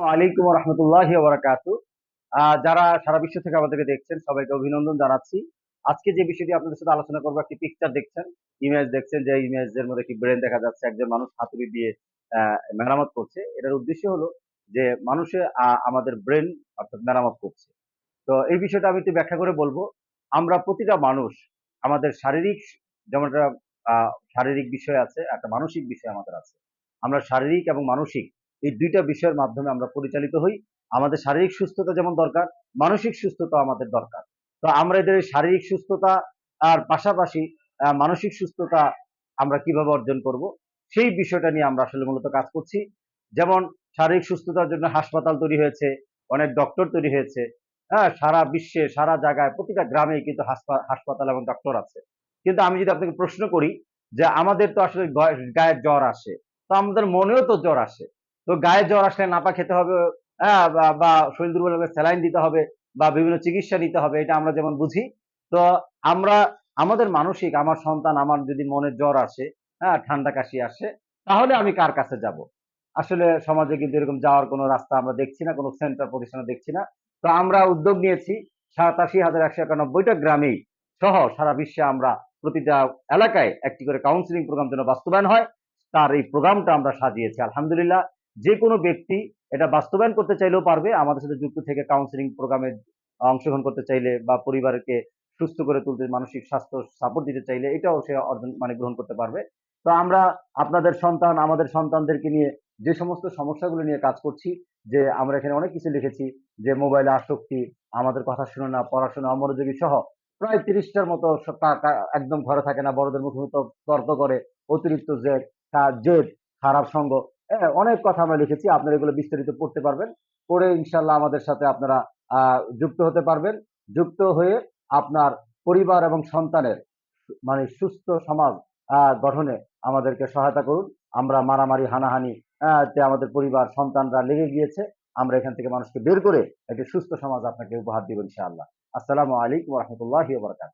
আলাইকুম রহমতুল্লাহ যারা সারা বিশ্ব থেকে আমাদেরকে দেখছেন, সবাইকে অভিনন্দন জানাচ্ছি। আজকে যে বিষয়টি আপনাদের সাথে আলোচনা করব, একটি পিকচার দেখছেন ইমেজ দেখছেন, যে ইমেজের মধ্যে ব্রেন দেখা যাচ্ছে, একজন মানুষ হাতুড়ি দিয়ে মেরামত করছে। এটার উদ্দেশ্য হলো যে মানুষে আমাদের ব্রেন অর্থাৎ মেরামত করছে। তো এই বিষয়টা আমি একটু ব্যাখ্যা করে বলব। আমরা প্রতিটা মানুষ, আমাদের শারীরিক যেমন শারীরিক বিষয় আছে, একটা মানসিক বিষয় আমাদের আছে। আমরা শারীরিক এবং মানসিক এই দুইটা বিষয়ের মাধ্যমে আমরা পরিচালিত হই। আমাদের শারীরিক সুস্থতা যেমন দরকার, মানসিক সুস্থতা আমাদের দরকার। তো আমরা এদের শারীরিক সুস্থতা আর পাশাপাশি মানসিক সুস্থতা আমরা কীভাবে অর্জন করব, সেই বিষয়টা নিয়ে আমরা আসলে মূলত কাজ করছি। যেমন শারীরিক সুস্থতার জন্য হাসপাতাল তৈরি হয়েছে, অনেক ডক্টর তৈরি হয়েছে হ্যাঁ সারা বিশ্বে, সারা জায়গায়, প্রতিটা গ্রামে কিন্তু হাসপা- হাসপাতাল এবং ডক্টর আছে। কিন্তু আমি যদি আপনাকে প্রশ্ন করি যে আমাদের তো আসলে গ- গায়ে জ্বর আসে, তো আমাদের মনেও তো জ্বর আসে। তো গায়ে জ্বর আসলে নাপা খেতে হবে হ্যাঁ, বা শরীর দুর্বল হলে স্যালাইন দিতে হবে বা বিভিন্ন চিকিৎসা নিতে হবে এটা আমরা যেমন বুঝি। তো আমরা আমাদের মানসিক আমার সন্তান আমার যদি মনে জ্বর আসে হ্যাঁ ঠান্ডা কাশি আসে তাহলে আমি কার কাছে যাব? আসলে সমাজে কিন্তু এরকম যাওয়ার কোনো রাস্তা আমরা দেখছি না কোনো সেন্টার প্রতিষ্ঠানে দেখছি না। তো আমরা উদ্যোগ নিয়েছি সাতাশি হাজার একশো একানব্বইটা গ্রামেই সহ সারা বিশ্বে আমরা প্রতিটা এলাকায় একটি করে কাউন্সিলিং প্রোগ্রাম যেন বাস্তবায়ন হয় তার এই প্রোগ্রামটা আমরা সাজিয়েছি। আলহামদুলিল্লাহ যে কোনো ব্যক্তি এটা বাস্তবায়ন করতে চাইলেও পারবে, আমাদের সাথে যুক্ত থেকে কাউন্সিলিং প্রোগ্রামে অংশগ্রহণ করতে চাইলে বা পরিবারকে সুস্থ করে তুলতে মানসিক স্বাস্থ্য সাপোর্ট দিতে চাইলে এটাও সে অর্জন মানে গ্রহণ করতে পারবে। তো আমরা আপনাদের সন্তান, আমাদের সন্তানদেরকে নিয়ে যে সমস্ত সমস্যাগুলো নিয়ে কাজ করছি, যে আমরা এখানে অনেক কিছু লিখেছি, যে মোবাইলে আসক্তি, আমাদের কথা শুনে না, পড়াশোনা, অমনোযোগী সহ প্রায় তিরিশটার মতো একদম ঘরে থাকে না, বড়দের মুখে তর্ক করে, অতিরিক্ত জেদ জেদ, খারাপ সঙ্গ হ্যাঁ, অনেক কথা আমরা লিখেছি আপনারা এগুলো বিস্তারিত পড়তে পারবেন। পড়ে ইনশাল্লাহ আমাদের সাথে আপনারা যুক্ত হতে পারবেন। যুক্ত হয়ে আপনার পরিবার এবং সন্তানের মানে সুস্থ সমাজ গঠনে আমাদেরকে সহায়তা করুন। আমরা মারামারি হানাহানি তে আমাদের পরিবার সন্তানরা লেগে গিয়েছে। আমরা এখান থেকে মানুষকে বের করে একটি সুস্থ সমাজ আপনাকে উপহার দিব ইনশাআল্লাহ। আসসালামু আলাইকুম রহমতুল্লাহ বারকাত